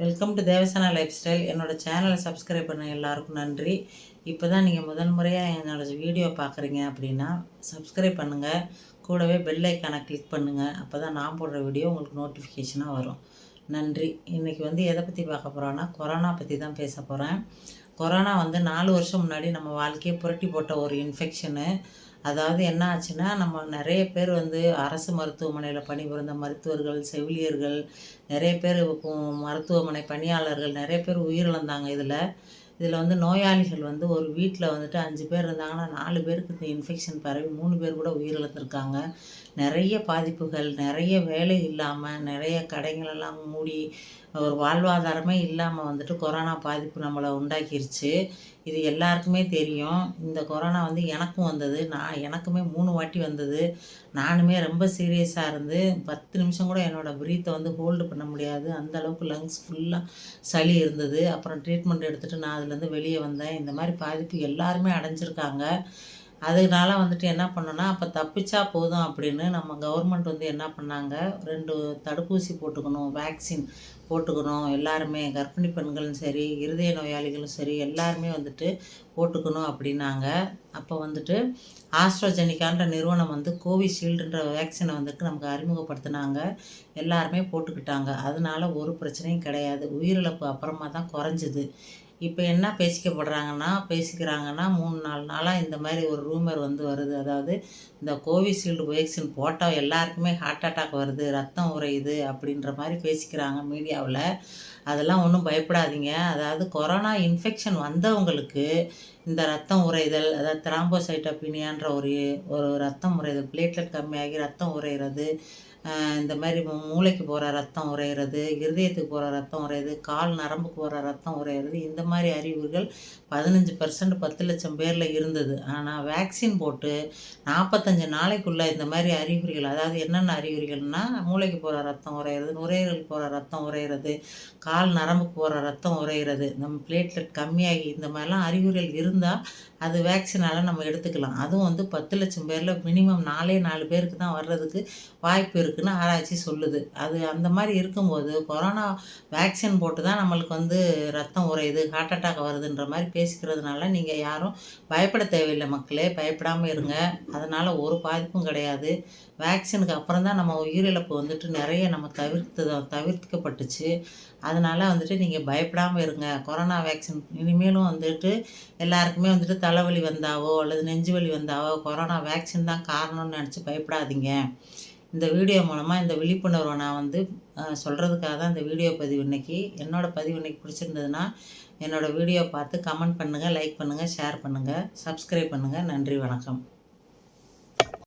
Welcome to Devasana life style என்னோடய சேனலை subscribe பண்ண எல்லாருக்கும் நன்றி. இப்போ தான் நீங்கள் முதல் முறையாக என்னோட வீடியோ பார்க்குறீங்க அப்படின்னா சப்ஸ்கிரைப் பண்ணுங்கள் கூடவே பெல் ஐக்கானை கிளிக் பண்ணுங்கள் அப்போ தான் நான் போடுற வீடியோ உங்களுக்கு நோட்டிஃபிகேஷனாக வரும். நன்றி. இன்றைக்கி வந்து எதை பற்றி பார்க்க போகிறோன்னா கொரோனா பற்றி தான் பேச போகிறேன் கொரோனா வந்து நாலு வருஷம் முன்னாடி நம்ம வாழ்க்கையை புரட்டி போட்ட ஒரு இன்ஃபெக்ஷனு அதாவது என்ன ஆச்சுன்னா நம்ம நிறைய பேர் வந்து அரசு மருத்துவமனையில் பணிபுரிந்த மருத்துவர்கள் செவிலியர்கள் நிறைய பேர் மருத்துவமனை பணியாளர்கள் நிறைய பேர் உயிரிழந்தாங்க இதில். இதில் வந்து நோயாளிகள் வந்து ஒரு வீட்டில் வந்துட்டு அஞ்சு பேர் இருந்தாங்கன்னா நாலு பேருக்கு இந்த இன்ஃபெக்ஷன் பரவி மூணு பேர் கூட உயிரிழந்திருக்காங்க. நிறைய பாதிப்புகள் நிறைய வேலை இல்லாமல் நிறைய கடைங்களெல்லாம் மூடி ஒரு வாழ்வாதாரமே இல்லாமல் வந்துட்டு கொரோனா பாதிப்பு நம்மளை உண்டாக்கிருச்சு. இது எல்லாருக்குமே தெரியும். இந்த கொரோனா வந்து எனக்கும் வந்தது. நான் எனக்குமே மூணு வாட்டி வந்தது. நானுமே ரொம்ப சீரியஸாக இருந்து பத்து நிமிஷம் கூட என்னோடய ப்ரீத்தை வந்து ஹோல்டு பண்ண முடியாது. அந்த அளவுக்கு லங்ஸ் ஃபுல்லாக சளி இருந்தது. அப்புறம் ட்ரீட்மெண்ட் எடுத்துகிட்டு நான் அதுலேருந்து வெளியே வந்தேன். இந்த மாதிரி பாதிப்பு எல்லாருமே அடைஞ்சிருக்காங்க. அதனால வந்துட்டு என்ன பண்ணோன்னா அப்போ தப்பிச்சா போதும் அப்படின்னு நம்ம கவர்மெண்ட் வந்து என்ன பண்ணாங்க ரெண்டு தடுப்பூசி போட்டுக்கணும் வேக்சின் போட்டுக்கணும். எல்லாருமே கர்ப்பிணி பெண்களும் சரி இருதய நோயாளிகளும் சரி எல்லாருமே வந்துட்டு போட்டுக்கணும் அப்படின்னாங்க. அப்போ வந்துட்டு ஆஸ்ட்ரோஜெனிக்கான்ற நிறுவனம் வந்து கோவிஷீல்டுன்ற வேக்சினை வந்துட்டு நமக்கு அறிமுகப்படுத்தினாங்க. எல்லாருமே போட்டுக்கிட்டாங்க. அதனால ஒரு பிரச்சனையும் கிடையாது. உயிரிழப்பு அப்புறமா தான் குறைஞ்சிது. இப்போ என்ன பேசிக்கப்படுறாங்கன்னா பேசிக்கிறாங்கன்னா மூணு நாலு நாளாக இந்த மாதிரி ஒரு ரூமர் வந்து வருது. அதாவது இந்த கோவிஷீல்டு வேக்சின் போட்டால் எல்லாருக்குமே ஹார்ட் அட்டாக் வருது ரத்தம் உறையுது அப்படின்ற மாதிரி பேசிக்கிறாங்க மீடியாவில். அதெல்லாம் ஒன்றும் பயப்படாதீங்க. அதாவது கொரோனா இன்ஃபெக்ஷன் வந்தவங்களுக்கு இந்த ரத்தம் உறைதல் அதாவது திராம்போசைட்டோபினியான்ற ஒரு ஒரு ரத்தம் உறைதல் பிளேட்லெட் கம்மியாகி ரத்தம் உறையிறது இந்த மாதிரி மூளைக்கு போகிற ரத்தம் உறையிறது இருதயத்துக்கு போகிற ரத்தம் உறையுது கால் நரம்புக்கு போகிற ரத்தம் உறையிறது இந்த மாதிரி அறிகுறிகள் பதினஞ்சு பர்சன்ட் பத்து லட்சம் பேரில் இருந்தது. ஆனால் வேக்சின் போட்டு நாற்பத்தஞ்சு நாளைக்குள்ளே இந்த மாதிரி அறிகுறிகள் அதாவது என்னென்ன அறிகுறிகள்னால் மூளைக்கு போகிற ரத்தம் உறையிறது நுரையீரலுக்கு போகிற ரத்தம் உறையிறது கால் நரம்புக்கு போகிற ரத்தம் உறையிறது. நம்ம பிளேட்லெட் கம்மியாகி இந்த மாதிரிலாம் அறிகுறிகள் இருந்தால் அது வேக்சினால் நம்ம எடுத்துக்கலாம். அதுவும் வந்து பத்து லட்சம் பேரில் மினிமம் நாலே நாலு பேருக்கு தான் வர்றதுக்கு வாய்ப்பு இருக்குன்னு ஆராய்ச்சி சொல்லுது. அது அந்த மாதிரி இருக்கும்போது கொரோனா வேக்சின் போட்டு தான் நம்மளுக்கு வந்து ரத்தம் உறையுது ஹார்ட் அட்டாக் வருதுன்ற மாதிரி பேசிக்கிறதுனால நீங்கள் யாரும் பயப்பட தேவையில்லை மக்களே. பயப்படாமல் இருங்க. அதனால் ஒரு பாதிப்பும் கிடையாது. வேக்சினுக்கு அப்புறம் தான் நம்ம உயிரிழப்பு வந்துட்டு நிறைய நம்ம தவிர்த்து தவிர்க்கப்பட்டுச்சு. அதனால் வந்துட்டு நீங்கள் பயப்படாமல் இருங்க. கொரோனா வேக்சின் இனிமேலும் வந்துட்டு எல்லாருக்குமே வந்துட்டு த தலைவலி வந்தாவோ அல்லது நெஞ்சு வலி வந்தாவோ கொரோனா வேக்சின் தான் காரணம்னு நினச்சி பயப்படாதீங்க. இந்த வீடியோ மூலமாக இந்த விழிப்புணர்வை நான் வந்து சொல்கிறதுக்காக தான் இந்த வீடியோ பதிவு இன்னைக்கு. என்னோடய பதிவு இன்றைக்கி பிடிச்சிருந்ததுன்னா என்னோடய வீடியோ பார்த்து கமெண்ட் பண்ணுங்கள் லைக் பண்ணுங்கள் ஷேர் பண்ணுங்கள் சப்ஸ்கிரைப் பண்ணுங்கள் நன்றி வணக்கம்.